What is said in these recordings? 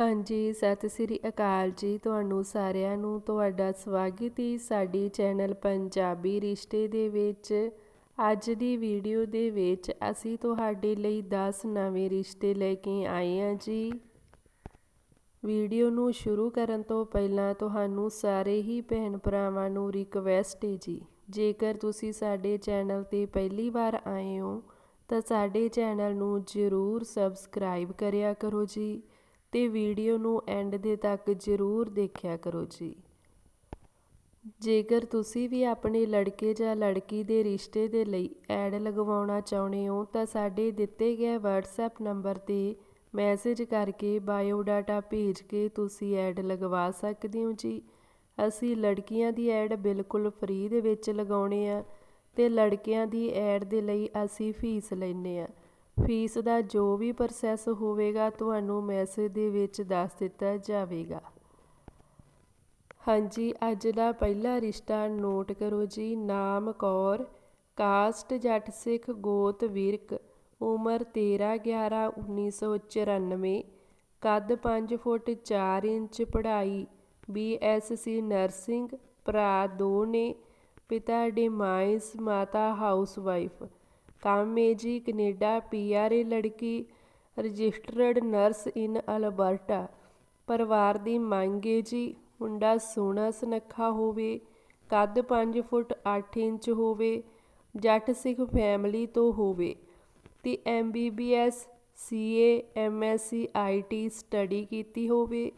ਹਾਂਜੀ, ਸਤਿ ਸ੍ਰੀ ਅਕਾਲ ਜੀ ਤੁਹਾਨੂੰ ਸਾਰਿਆਂ ਨੂੰ। ਤੁਹਾਡਾ ਸਵਾਗਤ ਹੈ ਸਾਡੀ ਚੈਨਲ ਪੰਜਾਬੀ ਰਿਸ਼ਤੇ ਦੇ ਵਿੱਚ। ਅੱਜ ਦੀ ਵੀਡੀਓ ਦੇ ਵਿੱਚ ਅਸੀਂ ਤੁਹਾਡੇ ਲਈ 10 ਨਵੇਂ ਰਿਸ਼ਤੇ ਲੈ ਕੇ ਆਏ ਹਾਂ ਜੀ। ਵੀਡੀਓ ਨੂੰ ਸ਼ੁਰੂ ਕਰਨ ਤੋਂ ਪਹਿਲਾਂ ਤੁਹਾਨੂੰ ਸਾਰੇ ਹੀ ਭੈਣ ਭਰਾਵਾਂ ਨੂੰ ਰਿਕਵੈਸਟ ਹੈ ਜੀ। ਜੇਕਰ ਤੁਸੀਂ ਸਾਡੇ ਚੈਨਲ ਤੇ ਪਹਿਲੀ ਵਾਰ ਆਏ ਹੋ, ਤਾਂ ਸਾਡੇ ਚੈਨਲ ਨੂੰ ਜ਼ਰੂਰ ਸਬਸਕ੍ਰਾਈਬ ਕਰਿਆ ਕਰੋ ਜੀ। ਅਤੇ ਵੀਡੀਓ ਨੂੰ ਐਂਡ ਦੇ ਤੱਕ ਜ਼ਰੂਰ ਦੇਖਿਆ ਕਰੋ ਜੀ। ਜੇਕਰ ਤੁਸੀਂ ਵੀ ਆਪਣੇ ਲੜਕੇ ਜਾਂ ਲੜਕੀ ਦੇ ਰਿਸ਼ਤੇ ਦੇ ਲਈ ਐਡ ਲਗਵਾਉਣਾ ਚਾਹੁੰਦੇ ਹੋ, ਤਾਂ ਸਾਡੇ ਦਿੱਤੇ ਗਏ WhatsApp ਨੰਬਰ ਤੇ ਮੈਸੇਜ ਕਰਕੇ ਬਾਇਓ ਡਾਟਾ ਭੇਜ ਕੇ ਤੁਸੀਂ ਐਡ ਲਗਵਾ ਸਕਦੇ ਹੋ ਜੀ। ਅਸੀਂ ਲੜਕੀਆਂ ਦੀ ਐਡ ਬਿਲਕੁਲ ਫ੍ਰੀ ਦੇ ਵਿੱਚ ਲਗਾਉਣੇ ਆ ਤੇ ਲੜਕਿਆਂ ਦੀ ਐਡ ਦੇ ਲਈ ਅਸੀਂ ਫੀਸ ਲੈਨੇ ਆ। ਫੀਸ ਦਾ ਜੋ ਵੀ ਪ੍ਰੋਸੈਸ ਹੋਵੇਗਾ, ਤੁਹਾਨੂੰ ਮੈਸੇਜ ਦੇ ਵਿੱਚ ਦੱਸ ਦਿੱਤਾ ਜਾਵੇਗਾ। ਹਾਂਜੀ, ਅੱਜ ਦਾ ਪਹਿਲਾ ਰਿਸ਼ਤਾ ਨੋਟ ਕਰੋ ਜੀ। ਨਾਮ ਕੌਰ, ਕਾਸਟ ਜੱਟ ਸਿੱਖ ਗੋਤ ਵਿਰਕ, ਉਮਰ 13 11 1994 ਕੱਦ 5 ਫੁੱਟ 4 ਇੰਚ ਪੜ੍ਹਾਈ ਬੀਐਸਸੀ ਨਰਸਿੰਗ ਭਰਾ ਦੋ ਨੇ, ਪਿਤਾ ਡਿਮਾਈਸ ਮਾਤਾ ਹਾਊਸਵਾਈਫ ਕੰਮ ਹੈ ਜੀ ਕਨੇਡਾ, ਪੀ ਆਰ ਏ ਲੜਕੀ, ਰਜਿਸਟਰਡ ਨਰਸ ਇਨ ਅਲਬਰਟਾ। ਪਰਿਵਾਰ ਦੀ ਮੰਗ ਹੈ ਜੀ, ਮੁੰਡਾ ਸੋਹਣਾ ਸੁਨੱਖਾ ਹੋਵੇ, ਕੱਦ 5 ਫੁੱਟ 8 ਇੰਚ ਹੋਵੇ, ਜੱਟ ਸਿੱਖ ਫੈਮਿਲੀ ਤੋਂ ਹੋਵੇ ਤੇ MBBS CA MSc IT study ਕੀਤੀ ਹੋਵੇ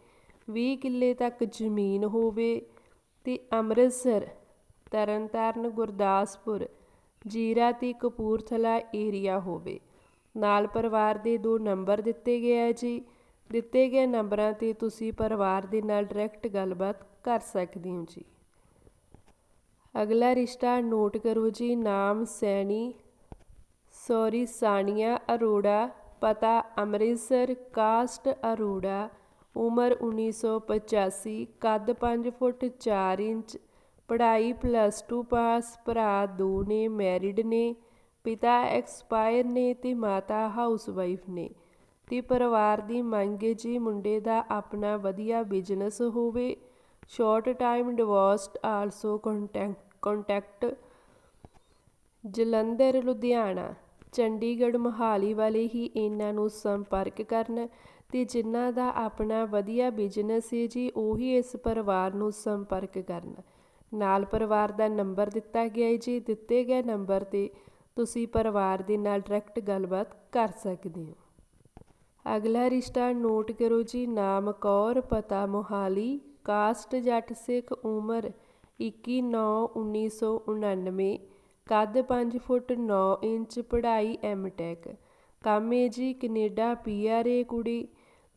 20 ਕਿੱਲੇ ਤੱਕ ਜ਼ਮੀਨ ਹੋਵੇ ਤੇ ਅੰਮ੍ਰਿਤਸਰ, ਤਰਨਤਾਰਨ, ਗੁਰਦਾਸਪੁਰ ਜੀਰਾ ਤੇ ਕਪੂਰਥਲਾ ਏਰੀਆ ਹੋਵੇ। ਨਾਲ ਪਰਿਵਾਰ ਦੇ ਦੋ ਨੰਬਰ ਦਿੱਤੇ ਗਏ ਆ ਜੀ। ਦਿੱਤੇ ਗਏ ਨੰਬਰਾਂ ਤੇ ਤੁਸੀਂ ਪਰਿਵਾਰ ਦੇ ਨਾਲ ਡਾਇਰੈਕਟ ਗੱਲਬਾਤ ਕਰ ਸਕਦੇ ਹੋ ਜੀ। ਅਗਲਾ ਰਿਸ਼ਤਾ ਨੋਟ ਕਰੋ ਜੀ, ਨਾਮ ਸੈਣੀ ਸੌਰੀ ਸਾਨੀਆ ਅਰੋੜਾ, ਪਤਾ ਅੰਮ੍ਰਿਤਸਰ ਕਾਸਟ ਅਰੋੜਾ, ਉਮਰ 1985 ਕੱਦ 5 ਫੁੱਟ 4 ਇੰਚ ਪੜ੍ਹਾਈ ਪਲੱਸ ਟੂ ਪਾਸ ਭਰਾ ਦੋ ਨੇ ਮੈਰਿਡ ਨੇ, ਪਿਤਾ ਐਕਸਪਾਇਰ ਨੇ ਤੇ ਮਾਤਾ ਹਾਊਸਵਾਈਫ ਨੇ। ਤੇ ਪਰਿਵਾਰ ਦੀ ਮੰਗ ਹੈ ਜੀ ਮੁੰਡੇ ਦਾ ਆਪਣਾ ਵਧੀਆ ਬਿਜ਼ਨਸ ਹੋਵੇ short time divorced also contact Jalandhar, Ludhiana, Chandigarh, Mohali ਵਾਲੇ ਹੀ ਇਹਨਾਂ ਨੂੰ ਸੰਪਰਕ ਕਰਨ ਤੇ ਜਿਨ੍ਹਾਂ ਦਾ ਆਪਣਾ ਵਧੀਆ ਬਿਜ਼ਨਸ ਹੈ ਜੀ, ਉਹੀ ਇਸ ਪਰਿਵਾਰ ਨੂੰ ਸੰਪਰਕ ਕਰਨ। ਨਾਲ ਪਰਿਵਾਰ ਦਾ ਨੰਬਰ ਦਿੱਤਾ ਗਿਆ ਹੈ ਜੀ। ਦਿੱਤੇ ਗਏ ਨੰਬਰ ਤੇ ਤੁਸੀਂ ਪਰਿਵਾਰ ਦੇ ਨਾਲ ਡਾਇਰੈਕਟ ਗੱਲਬਾਤ ਕਰ ਸਕਦੇ ਹੋ। ਅਗਲਾ ਰਿਸ਼ਤਾ ਨੋਟ ਕਰੋ ਜੀ। ਨਾਮ ਕੌਰ, ਪਤਾ ਮੋਹਾਲੀ ਕਾਸਟ ਜੱਟ, ਸਿੱਖ, ਉਮਰ 21/9/1999 ਕੱਦ 5 ਫੁੱਟ 9 ਇੰਚ, ਪੜ੍ਹਾਈ ਐਮਟੈਕ ਕੰਮ ਹੈ ਜੀ, ਕੈਨੇਡਾ ਪੀਆਰਏ ਕੁੜੀ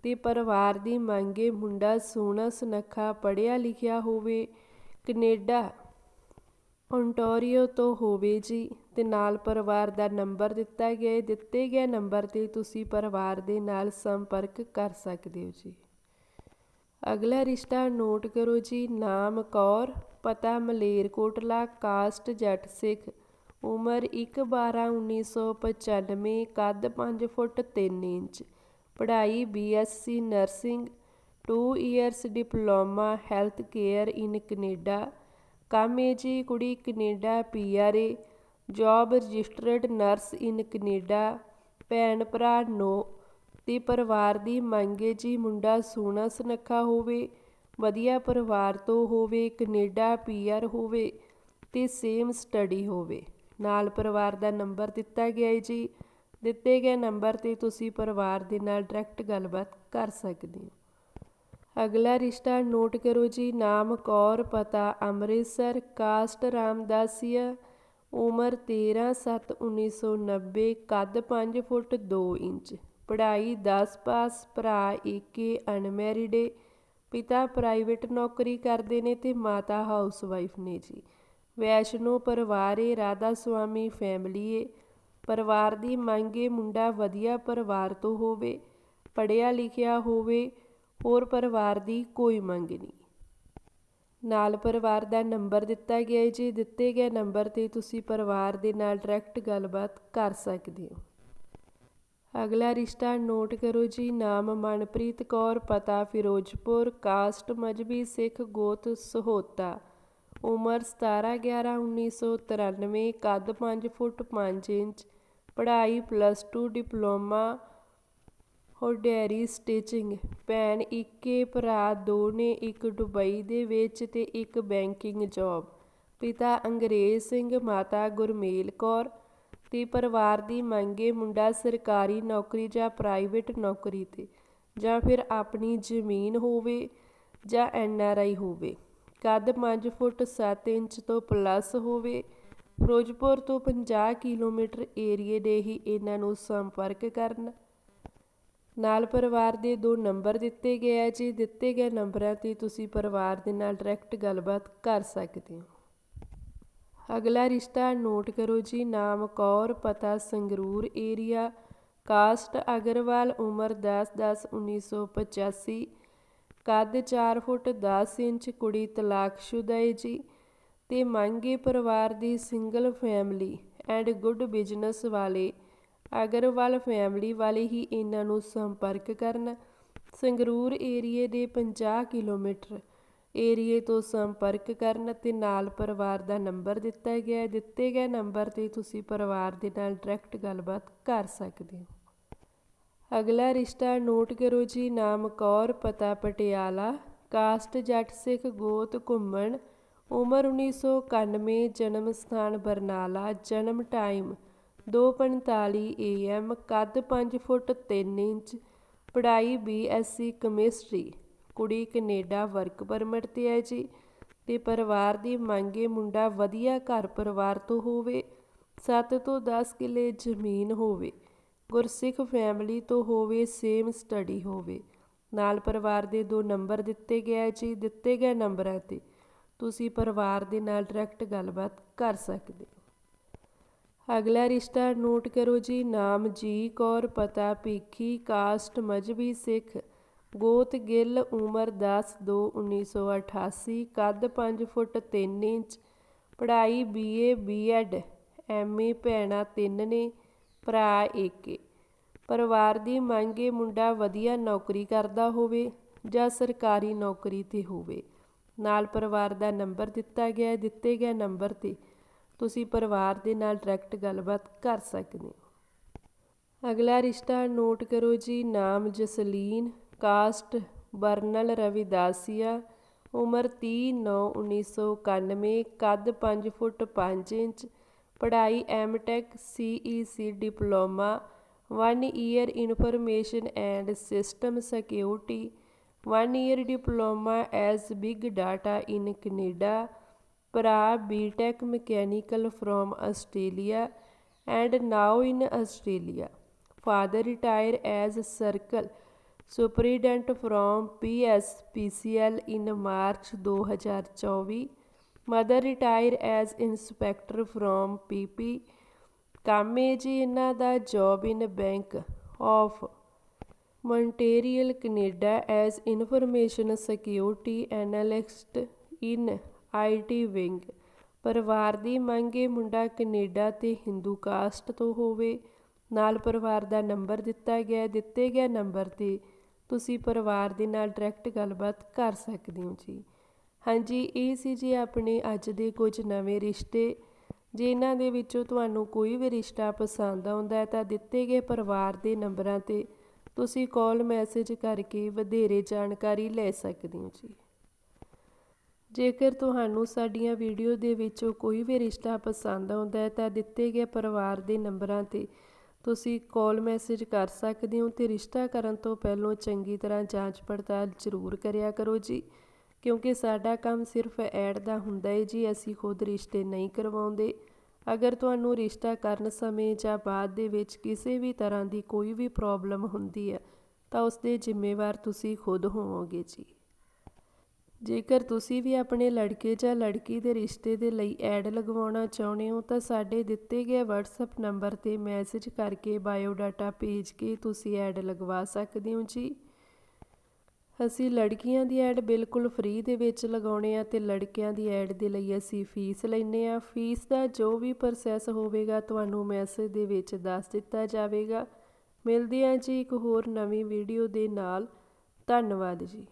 ਤੇ ਪਰਿਵਾਰ ਦੀ ਮੰਗੇ ਮੁੰਡਾ ਸੋਹਣਾ, ਸੁਨੱਖਾ, ਪੜ੍ਹਿਆ ਲਿਖਿਆ ਹੋਵੇ। ਕਨੇਡਾ ਓਨਟਾਰੀਓ ਤੋਂ ਹੋਵੇ ਜੀ ਅਤੇ ਨਾਲ ਪਰਿਵਾਰ ਦਾ ਨੰਬਰ ਦਿੱਤਾ ਗਿਆ ਦਿੱਤੇ ਗਏ ਨੰਬਰ ਤੇ ਤੁਸੀਂ ਪਰਿਵਾਰ ਦੇ ਨਾਲ ਸੰਪਰਕ ਕਰ ਸਕਦੇ ਹੋ ਜੀ। ਅਗਲਾ ਰਿਸ਼ਤਾ ਨੋਟ ਕਰੋ ਜੀ, ਨਾਮ ਕੌਰ, ਪਤਾ ਮਲੇਰਕੋਟਲਾ, ਕਾਸਟ ਜੱਟ ਸਿੱਖ, ਉਮਰ 1/12/1995 ਕੱਦ 5 ਫੁੱਟ 3 ਇੰਚ, ਪੜ੍ਹਾਈ BSc nursing 2 years diploma health care in Canada ਕੰਮ ਹੈ ਜੀ ਕੁੜੀ Canada A job registered nurse in Canada ਭੈਣ ਭਰਾ ਨੋ, ਤੇ ਪਰਿਵਾਰ ਦੀ ਮੰਗ ਮੰਗੇ ਜੀ ਮੁੰਡਾ ਸੋਹਣਾ ਸੁਨੱਖਾ ਹੋਵੇ, ਵਧੀਆ ਪਰਿਵਾਰ ਤੋਂ ਹੋਵੇ ਕੈਨੇਡਾ ਪੀਆਰ ਹੋਵੇ ਤੇ ਸੇਮ ਸਟੱਡੀ ਹੋਵੇ। ਨਾਲ ਪਰਿਵਾਰ ਦਾ ਨੰਬਰ ਦਿੱਤਾ ਗਿਆ ਹੈ ਜੀ। ਦਿੱਤੇ ਗਏ ਨੰਬਰ ਤੇ ਤੁਸੀਂ ਪਰਿਵਾਰ ਦੇ ਨਾਲ ਡਾਇਰੈਕਟ ਗੱਲਬਾਤ ਕਰ ਸਕਦੇ ਹੋ। ਅਗਲਾ ਰਿਸ਼ਤਾ ਨੋਟ ਕਰੋ ਜੀ, ਨਾਮ ਕੌਰ, ਪਤਾ ਅੰਮ੍ਰਿਤਸਰ, ਕਾਸਟ ਰਾਮਦਾਸੀਆ, ਉਮਰ 13/7/1990 ਕੱਦ 5 ਫੁੱਟ 2 ਇੰਚ, ਪੜ੍ਹਾਈ 10 ਪਾਸ, ਭਰਾ ਏਕੇ ਅਨਮੈਰਿਡ ਪਿਤਾ ਪ੍ਰਾਈਵੇਟ ਨੌਕਰੀ ਕਰਦੇ ਨੇ ਤੇ ਮਾਤਾ ਹਾਊਸਵਾਈਫ ਨੇ ਜੀ। ਵੈਸ਼ਨੋ ਪਰਿਵਾਰ ਏ, ਰਾਧਾ ਸੁਆਮੀ ਫੈਮਿਲੀ ਏ, ਪਰਿਵਾਰ ਦੀ ਮੰਗ ਏ ਮੁੰਡਾ ਵਧੀਆ ਪਰਿਵਾਰ ਤੋਂ ਹੋਵੇ ਪੜਿਆ ਲਿਖਿਆ ਹੋਵੇ ਹੋਰ ਪਰਿਵਾਰ ਦੀ ਕੋਈ ਮੰਗ ਨਹੀਂ। ਨਾਲ ਪਰਿਵਾਰ ਦਾ ਨੰਬਰ ਦਿੱਤਾ ਗਿਆ ਹੈ। ਜੀ ਦਿੱਤੇ ਗਏ ਨੰਬਰ ਤੇ ਤੁਸੀਂ ਪਰਿਵਾਰ ਦੇ ਨਾਲ ਡਾਇਰੈਕਟ ਗੱਲਬਾਤ ਕਰ ਸਕਦੇ ਹੋ। ਅਗਲਾ ਰਿਸ਼ਤਾ ਨੋਟ ਕਰੋ ਜੀ। ਨਾਮ ਮਨਪ੍ਰੀਤ ਕੌਰ, ਪਤਾ ਫਿਰੋਜ਼ਪੁਰ ਕਾਸਟ ਮਜਬੀ ਸਿੱਖ ਗੋਤ ਸਹੋਤਾ। ਉਮਰ 17 11 1993 ਕੱਦ 5 ਫੁੱਟ 5 ਇੰਚ, ਪੜ੍ਹਾਈ ਪਲੱਸ 2 ਡਿਪਲੋਮਾ ਹੋਡੈਰੀ ਸਟਿਚਿੰਗ। ਭੈਣ ਇੱਕੇ ਭਰਾ ਦੋ ਨੇ ਇੱਕ ਦੁਬਈ ਦੇ ਵਿੱਚ ਤੇ ਇੱਕ ਬੈਂਕਿੰਗ ਜੌਬ। ਪਿਤਾ ਅੰਗਰੇਜ਼ ਸਿੰਘ, ਮਾਤਾ ਗੁਰਮੇਲ ਕੌਰ। ਤੇ ਪਰਿਵਾਰ ਦੀ ਮੰਗੇ ਮੁੰਡਾ ਸਰਕਾਰੀ ਨੌਕਰੀ ਜਾਂ ਪ੍ਰਾਈਵੇਟ ਨੌਕਰੀ ਤੇ, ਜਾਂ ਫਿਰ ਆਪਣੀ ਜ਼ਮੀਨ ਹੋਵੇ ਜਾਂ ਐਨ ਆਰ ਆਈ ਹੋਵੇ। ਕੱਦ 5 ਫੁੱਟ 7 ਇੰਚ ਤੋਂ ਪਲੱਸ ਹੋਵੇ। ਫਿਰੋਜ਼ਪੁਰ ਤੋਂ 50 ਕਿਲੋਮੀਟਰ ਏਰੀਏ ਦੇ ਹੀ ਇਹਨਾਂ ਨੂੰ ਸੰਪਰਕ ਕਰਨ। ਨਾਲ ਪਰਿਵਾਰ ਦੇ ਦੋ ਨੰਬਰ ਦਿੱਤੇ ਗਏ ਆ ਜੀ। ਦਿੱਤੇ ਗਏ ਨੰਬਰਾਂ ਤੇ ਤੁਸੀਂ ਪਰਿਵਾਰ ਦੇ ਨਾਲ ਡਾਇਰੈਕਟ ਗੱਲਬਾਤ ਕਰ ਸਕਦੇ ਹੋ। ਅਗਲਾ ਰਿਸ਼ਤਾ ਨੋਟ ਕਰੋ ਜੀ। ਨਾਮ ਕੌਰ, ਪਤਾ ਸੰਗਰੂਰ ਏਰੀਆ ਕਾਸਟ ਅਗਰਵਾਲ, ਉਮਰ 10 10 1985 ਕੱਦ 4 ਫੁੱਟ 10 ਇੰਚ, ਕੁੜੀ ਤਲਾਕਸ਼ੁਦਾ ਹੈ ਜੀ। ਤੇ ਮੰਗੇ ਪਰਿਵਾਰ ਦੀ single family and good business ਵਾਲੇ ਅਗਰਵਾਲ ਫੈਮਿਲੀ ਵਾਲੇ ਹੀ ਇਹਨਾਂ ਨੂੰ ਸੰਪਰਕ ਕਰਨ, ਸੰਗਰੂਰ ਏਰੀਏ ਦੇ 50 ਕਿਲੋਮੀਟਰ ਏਰੀਏ ਤੋਂ ਸੰਪਰਕ ਕਰਨ ਅਤੇ ਨਾਲ ਪਰਿਵਾਰ ਦਾ ਨੰਬਰ ਦਿੱਤਾ ਗਿਆ ਹੈ, ਦਿੱਤੇ ਗਏ ਨੰਬਰ ਤੇ ਤੁਸੀਂ ਪਰਿਵਾਰ ਦੇ ਨਾਲ ਡਾਇਰੈਕਟ ਗੱਲਬਾਤ ਕਰ ਸਕਦੇ ਹੋ। ਅਗਲਾ ਰਿਸ਼ਤਾ ਨੋਟ ਕਰੋ ਜੀ, ਨਾਮ ਕੌਰ, ਪਤਾ ਪਟਿਆਲਾ, ਕਾਸਟ ਜੱਟ ਸਿੱਖ ਗੋਤ ਘੁੰਮਣ, ਉਮਰ 1991 ਜਨਮ ਸਥਾਨ ਬਰਨਾਲਾ, ਜਨਮ ਟਾਈਮ 2:45 AM ਕੱਦ ਪੰਜ ਫੁੱਟ ਤਿੰਨ ਇੰਚ, ਪੜ੍ਹਾਈ ਬੀ ਬੀਐਸਸੀ ਕਮਿਸਟਰੀ। ਕੁੜੀ ਕੈਨੇਡਾ ਵਰਕ ਪਰਮਿਟ ਤੇ ਹੈ ਜੀ ਅਤੇ ਪਰਿਵਾਰ ਦੀ ਮੰਗੇ ਮੁੰਡਾ ਵਧੀਆ ਘਰ ਪਰਿਵਾਰ ਤੋਂ ਹੋਵੇ, ਸੱਤ ਤੋਂ 10 ਕਿੱਲੇ ਜ਼ਮੀਨ ਹੋਵੇ, ਗੁਰਸਿੱਖ ਫੈਮਿਲੀ ਤੋਂ ਹੋਵੇ, ਸੇਮ ਸਟੱਡੀ ਹੋਵੇ। ਨਾਲ ਪਰਿਵਾਰ ਦੇ ਦੋ ਨੰਬਰ ਦਿੱਤੇ ਗਏ ਜੀ, ਦਿੱਤੇ ਗਏ ਨੰਬਰਾਂ ਤੇ। ਤੁਸੀਂ ਪਰਿਵਾਰ ਦੇ ਨਾਲ ਡਾਇਰੈਕਟ ਗੱਲਬਾਤ ਕਰ ਸਕਦੇ ਹੋ। ਅਗਲਾ ਰਿਸ਼ਤਾ ਨੋਟ ਕਰੋ ਜੀ, ਨਾਮ ਜੀ ਕੌਰ, ਪਤਾ ਭੀਖੀ, ਕਾਸਟ ਮਜਬੀ ਸਿੱਖ, ਗੋਤ ਗਿੱਲ, ਉਮਰ 10 2 1988 ਕੱਦ 5 ਫੁੱਟ 3 ਇੰਚ, ਪੜ੍ਹਾਈ ਬੀਏ ਬੀਐਡ ਐਮਏ ਭੈਣਾ ਤਿੰਨ ਨੇ, ਭਰਾ ਏਕੇ ਪਰਿਵਾਰ ਦੀ ਮੰਗੇ ਮੁੰਡਾ ਵਧੀਆ ਨੌਕਰੀ ਕਰਦਾ ਹੋਵੇ ਜਾਂ ਸਰਕਾਰੀ ਨੌਕਰੀ ਤੇ ਹੋਵੇ। ਨਾਲ ਪਰਿਵਾਰ ਦਾ ਨੰਬਰ ਦਿੱਤਾ ਗਿਆ, ਦਿੱਤੇ ਗਏ ਨੰਬਰ ਤੇ ਤੁਸੀਂ ਪਰਿਵਾਰ ਦੇ ਨਾਲ ਡਾਇਰੈਕਟ ਗੱਲਬਾਤ ਕਰ ਸਕਦੇ ਹੋ। ਅਗਲਾ ਰਿਸ਼ਤਾ ਨੋਟ ਕਰੋ ਜੀ, ਨਾਮ ਜਸਲੀਨ, ਕਾਸਟ ਬਰਨਲ ਰਵਿਦਾਸੀਆ, ਉਮਰ 30 9 1991 ਕੱਦ 5 ਫੁੱਟ 5 ਇੰਚ, ਪੜ੍ਹਾਈ MTech CEC diploma 1 year information and system security 1 year diploma as big data in Canada ਭਰਾ BTech mechanical from Australia and now in Australia. Father retire as circle superintendent from PSPCL in March 2024 mother retire as inspector from PP ਕੰਮ ਹੈ ਜੀ ਇਹਨਾਂ ਦਾ job in Bank of Montreal Canada as information security analyst in IT wing. ਪਰਿਵਾਰ ਦੀ ਮੰਗ ਇਹ ਮੁੰਡਾ Canada ਤੇ ਹਿੰਦੂ ਕਾਸਟ ਤੋਂ ਹੋਵੇ। ਨਾਲ ਪਰਿਵਾਰ ਦਾ ਨੰਬਰ ਦਿੱਤਾ ਗਿਆ ਦਿੱਤੇ ਗਿਆ ਨੰਬਰ ਤੇ ਤੁਸੀਂ ਪਰਿਵਾਰ ਦੇ ਨਾਲ ਡਾਇਰੈਕਟ ਗੱਲਬਾਤ ਕਰ ਸਕਦੇ ਹੋ ਜੀ। ਹਾਂਜੀ, ਇਹ ਸੀ ਜੀ ਆਪਣੇ ਅੱਜ ਦੇ ਕੁਝ ਨਵੇਂ ਰਿਸ਼ਤੇ। ਜੇ ਇਹਨਾਂ ਦੇ ਵਿੱਚੋਂ ਤੁਹਾਨੂੰ ਕੋਈ ਵੀ ਰਿਸ਼ਤਾ ਪਸੰਦ ਆਉਂਦਾ ਹੈ ਤਾਂ ਦਿੱਤੇ ਗਏ ਪਰਿਵਾਰ ਦੇ ਨੰਬਰਾਂ ਤੇ ਤੁਸੀਂ ਕਾਲ ਮੈਸੇਜ ਕਰਕੇ ਵਧੇਰੇ ਜਾਣਕਾਰੀ ਲੈ ਸਕਦੇ ਹੋ ਜੀ। ਜੇਕਰ ਤੁਹਾਨੂੰ ਸਾਡੀਆਂ ਵੀਡੀਓ ਦੇ ਵਿੱਚੋਂ ਕੋਈ ਵੀ ਰਿਸ਼ਤਾ ਪਸੰਦ ਆਉਂਦਾ ਹੈ, ਤਾਂ ਦਿੱਤੇ ਗਏ ਪਰਿਵਾਰ ਦੇ ਨੰਬਰਾਂ ਤੇ ਤੁਸੀਂ ਕਾਲ ਮੈਸੇਜ ਕਰ ਸਕਦੇ ਹੋ ਤੇ ਰਿਸ਼ਤਾ ਕਰਨ ਤੋਂ ਪਹਿਲਾਂ ਚੰਗੀ ਤਰ੍ਹਾਂ ਜਾਂਚ ਪੜਤਾਲ ਜ਼ਰੂਰ ਕਰਿਆ ਕਰੋ ਜੀ। ਕਿਉਂਕਿ ਸਾਡਾ ਕੰਮ ਸਿਰਫ ਐਡ ਦਾ ਹੁੰਦਾ ਹੈ ਜੀ, ਅਸੀਂ ਖੁਦ ਰਿਸ਼ਤੇ ਨਹੀਂ ਕਰਵਾਉਂਦੇ। ਅਗਰ ਤੁਹਾਨੂੰ ਰਿਸ਼ਤਾ ਕਰਨ ਸਮੇਂ ਜਾਂ ਬਾਅਦ ਦੇ ਵਿੱਚ ਕਿਸੇ ਵੀ ਤਰ੍ਹਾਂ ਦੀ ਕੋਈ ਵੀ ਪ੍ਰੋਬਲਮ ਹੁੰਦੀ ਹੈ, ਤਾਂ ਉਸ ਦੇ ਜ਼ਿੰਮੇਵਾਰ ਤੁਸੀਂ ਖੁਦ ਹੋਵੋਗੇ ਜੀ। ਜੇਕਰ ਤੁਸੀਂ ਵੀ ਆਪਣੇ ਲੜਕੇ ਜਾਂ ਲੜਕੀ ਦੇ ਰਿਸ਼ਤੇ ਦੇ ਲਈ ਐਡ ਲਗਵਾਉਣਾ ਚਾਹੁੰਦੇ ਹੋ, ਤਾਂ ਸਾਡੇ ਦਿੱਤੇ ਗਏ WhatsApp ਨੰਬਰ ਤੇ ਮੈਸੇਜ ਕਰਕੇ ਬਾਇਓਡਾਟਾ ਭੇਜ ਕੇ ਤੁਸੀਂ ਐਡ ਲਗਵਾ ਸਕਦੇ ਹੋ ਜੀ। ਅਸੀਂ ਲੜਕੀਆਂ ਦੀ ਐਡ ਬਿਲਕੁਲ ਫ੍ਰੀ ਦੇ ਵਿੱਚ ਲਗਾਉਣੇ ਆ ਤੇ ਲੜਕਿਆਂ ਦੀ ਐਡ ਦੇ ਲਈ ਅਸੀਂ ਫੀਸ ਲੈਨੇ ਆ। ਫੀਸ ਦਾ ਜੋ ਵੀ ਪ੍ਰੋਸੈਸ ਹੋਵੇਗਾ, ਤੁਹਾਨੂੰ ਮੈਸੇਜ ਦੇ ਵਿੱਚ ਦੱਸ ਦਿੱਤਾ ਜਾਵੇਗਾ। ਮਿਲਦੇ ਹਾਂ ਜੀ ਇੱਕ ਹੋਰ ਨਵੀਂ ਵੀਡੀਓ ਦੇ ਨਾਲ। ਧੰਨਵਾਦ ਜੀ।